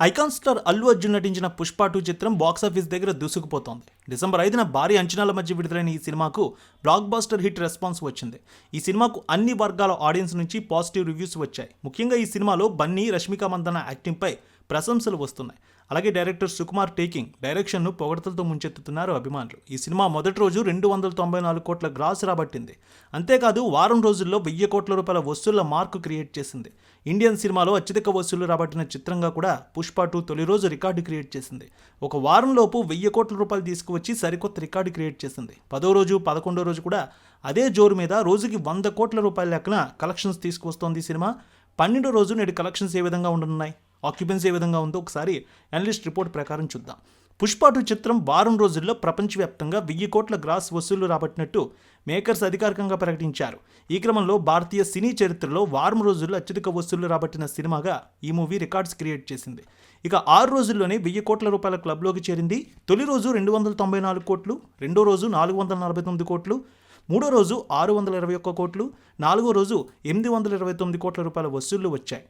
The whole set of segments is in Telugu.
ఐకాన్ స్టార్ అల్లు అర్జున్ నటించిన పుష్ప టూ చిత్రం బాక్సాఫీస్ దగ్గర దూసుకుపోతోంది. డిసెంబర్ ఐదున భారీ అంచనాల మధ్య విడుదలైన ఈ సినిమాకు బ్లాక్ బాస్టర్ హిట్ రెస్పాన్స్ వచ్చింది. ఈ సినిమాకు అన్ని వర్గాల ఆడియన్స్ నుంచి పాజిటివ్ రివ్యూస్ వచ్చాయి. ముఖ్యంగా ఈ సినిమాలో బన్నీ రష్మిక మందన యాక్టింగ్పై ప్రశంసలు వస్తున్నాయి. అలాగే డైరెక్టర్ సుకుమార్ టేకింగ్ డైరెక్షన్ను పొగడతలతో ముంచెత్తుతున్నారు అభిమానులు. ఈ సినిమా మొదటి రోజు రెండు వందల తొంభై నాలుగు కోట్ల గ్రాస్ రాబట్టింది. అంతేకాదు వారం రోజుల్లో వెయ్యి కోట్ల రూపాయల వసూళ్ళ మార్కు క్రియేట్ చేసింది. ఇండియన్ సినిమాలో అత్యధిక వసూళ్ళు రాబట్టిన చిత్రంగా కూడా పుష్ప టూ తొలి రోజు రికార్డు క్రియేట్ చేసింది. ఒక వారంలోపు వెయ్యి కోట్ల రూపాయలు తీసుకువచ్చి సరికొత్త రికార్డు క్రియేట్ చేసింది. పదో రోజు పదకొండో రోజు కూడా అదే జోరు మీద రోజుకి వంద కోట్ల రూపాయల లెక్కన కలెక్షన్స్ తీసుకువస్తోంది సినిమా. పన్నెండో రోజు నేడు కలెక్షన్స్ ఏ విధంగా ఉండనున్నాయి? ఆక్యుపెన్సీ ఏ విధంగా ఉందో ఒకసారి అనలిస్ట్ రిపోర్ట్ ప్రకారం చూద్దాం. పుష్పాటు చిత్రం వారం రోజుల్లో ప్రపంచవ్యాప్తంగా వెయ్యి కోట్ల గ్రాస్ వసూళ్ళు రాబట్టినట్టు మేకర్స్ అధికారికంగా ప్రకటించారు. ఈ క్రమంలో భారతీయ సినీ చరిత్రలో వారం రోజుల్లో అత్యధిక వసూళ్ళు రాబట్టిన సినిమాగా ఈ మూవీ రికార్డ్స్ క్రియేట్ చేసింది. ఇక ఆరు రోజుల్లోనే వెయ్యి కోట్ల రూపాయల క్లబ్లోకి చేరింది. తొలి రోజు రెండు వందల తొంభై నాలుగు కోట్లు రెండో రోజు నాలుగు వందల నలభై తొమ్మిది కోట్లు మూడో రోజు ఆరు వందల ఇరవై ఒక్క కోట్లు నాలుగో రోజు ఎనిమిది వందల ఇరవై తొమ్మిది కోట్ల రూపాయల వసూళ్ళు వచ్చాయి.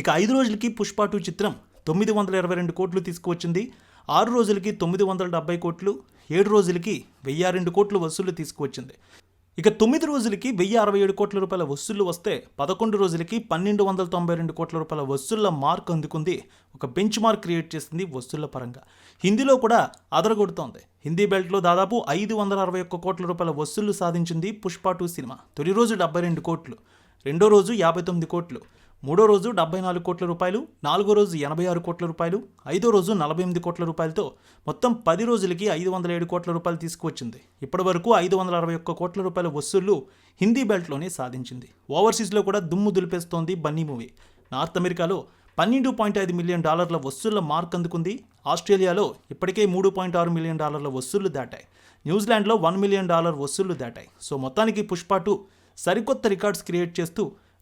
ఇక ఐదు రోజులకి పుష్ప టూ చిత్రం తొమ్మిది వందల ఇరవై రెండు కోట్లు తీసుకువచ్చింది. ఆరు రోజులకి తొమ్మిది వందల డెబ్బై కోట్లు ఏడు రోజులకి వెయ్యి రెండు కోట్లు వసూళ్ళు తీసుకువచ్చింది. ఇక తొమ్మిది రోజులకి వెయ్యి అరవై ఏడు కోట్ల రూపాయల వసూళ్ళు వస్తే పదకొండు రోజులకి పన్నెండు వందల తొంభై రెండు కోట్ల రూపాయల వసూళ్ళ మార్క్ అందుకుంది. ఒక బెంచ్ మార్క్ క్రియేట్ చేసింది వసూళ్ళ పరంగా. హిందీలో కూడా అదరగొడుతోంది. హిందీ బెల్ట్లో దాదాపు ఐదు వందల అరవై ఒక్క కోట్ల రూపాయల వసూళ్ళు సాధించింది పుష్ప టూ సినిమా. తొలి రోజు డెబ్బై రెండు కోట్లు రెండో రోజు యాభై తొమ్మిది కోట్లు. మూడో రోజు డెబ్బై నాలుగు కోట్ల రూపాయలు నాలుగో రోజు ఎనభై ఆరు కోట్ల రూపాయలు ఐదో రోజు నలభై ఎనిమిది కోట్ల రూపాయలతో మొత్తం పది రోజులకి ఐదు వందల ఏడు కోట్ల రూపాయలు తీసుకువచ్చింది. ఇప్పటి వరకు ఐదు వందల అరవై ఒక్క కోట్ల రూపాయల వసూళ్ళు హిందీ బెల్ట్లోనే సాధించింది. ఓవర్సీస్లో కూడా దుమ్ము దులిపేస్తోంది బన్నీ మూవీ. నార్త్ అమెరికాలో పన్నెండు పాయింట్ ఐదు మిలియన్ డాలర్ల వసూళ్ళ మార్క్ అందుకుంది. ఆస్ట్రేలియాలో ఇప్పటికే మూడు పాయింట్ ఆరు మిలియన్ డాలర్ల వసూళ్ళు దాటాయి. న్యూజిలాండ్లో వన్ మిలియన్ డాలర్ వసూళ్ళు దాటాయి. సో మొత్తానికి పుష్ప టూ సరికొత్త రికార్డ్స్ క్రియేట్ చేస్తూ